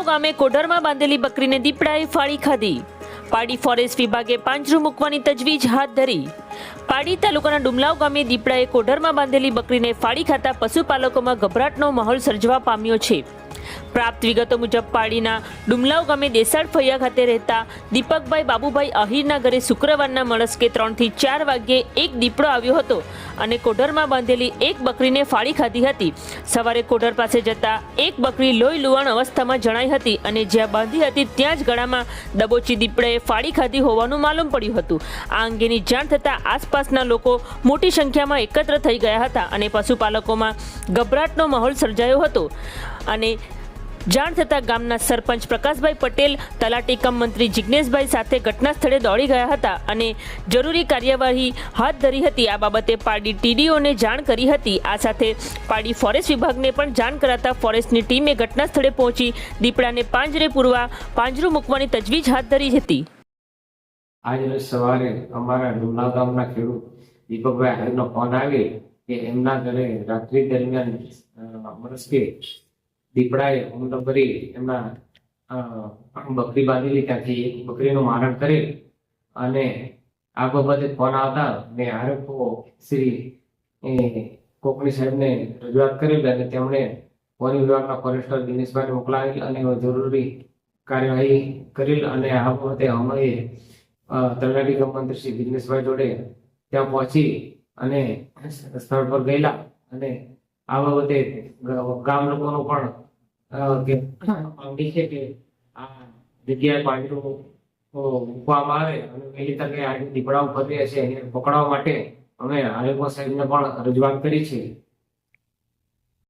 ડુમલાવ ગામે કોઢરમાં બાંધેલી બકરીને દીપડાએ ફાળી ખાધી. પાડી ફોરેસ્ટ વિભાગે પાંજરું મૂકવાની તજવીજ હાથ ધરી. પાડી તાલુકાના ડુમલાવ ગામે દીપડાએ કોઢરમાં બાંધેલી બકરીને ફાળી ખાતા પશુપાલકોમાં ગભરાટનો માહોલ સર્જવા પામ્યો છે. પ્રાપ્ત વિગતો મુજબ પાડીના ડુમલાવ ગામે દેસાડ ફળિયા ખાતે રહેતા દીપકભાઈ બાબુભાઈ અહીરના ઘરે શુક્રવારના મળસ્કે ત્રણથી ચાર વાગ્યે એક દીપડો આવ્યો હતો અને કોઢરમાં બાંધેલી એક બકરીને ફાળી ખાધી હતી. સવારે કોઢર પાસે જતા એક બકરી લોહી લુવાણ અવસ્થામાં જણાઈ હતી અને જ્યાં બાંધી હતી ત્યાં જ ગળામાં દબોચી દીપડાએ ફાળી ખાધી હોવાનું માલુમ પડ્યું હતું. આ અંગેની જાણ થતાં આસપાસના લોકો મોટી સંખ્યામાં એકત્ર થઈ ગયા હતા અને પશુપાલકોમાં ગભરાટનો માહોલ સર્જાયો હતો. અને જાણ થતાં ગામના સરપંચ પ્રકાશભાઈ પટેલ, તલાટી કમ મંત્રી જિજ્ઞેશભાઈ સાથે ઘટના સ્થળે દોડી ગયા હતા અને જરૂરી કાર્યવાહી હાથ ધરી હતી. આ બાબતે પાડી ટીડીઓને જાણ કરી હતી. આ સાથે પાડી ફોરેસ્ટ વિભાગને પણ જાણ કરાતા ફોરેસ્ટની ટીમે ઘટના સ્થળે પહોંચી દીપડાને પાંજરે પૂરવા પાંજરું મૂકવાની તજવીજ હાથ ધરી હતી. આજે સવારે અમારા ડુમલા ગામના ખેડૂત દીપકભાઈ ફોન આવી કે એમના ઘરે રાત્રિ દરમિયાન દીપડાએ હુમલો કરી એમના બકરી બાંધેલી ત્યાંથી બકરીનું મારણ કરેલ અને આ બાબતે ફોન આવતા મેં આરોપો શ્રી કોકણી સાહેબને રજૂઆત કરેલી અને તેમણે વન વિભાગના ફોરેસ્ટર દિનેશભાઈને મોકલાવી અને જરૂરી કાર્યવાહી કરેલ અને આ બાબતે અમે તલાટી મંત્રી શ્રી દિનેશભાઈ જોડે ત્યાં પહોંચી અને સ્થળ પર ગયેલા અને આ બાબતે ગામ લોકોનો પણ અ, કે આ જગ્યાએ પાંજરું મૂકવામાં આવે અને પહેલી તકે આ દીપડાઓ ફરી છે એને પકડવા માટે અમે આરોગ્ય સાહેબને પણ રજૂઆત કરી છે.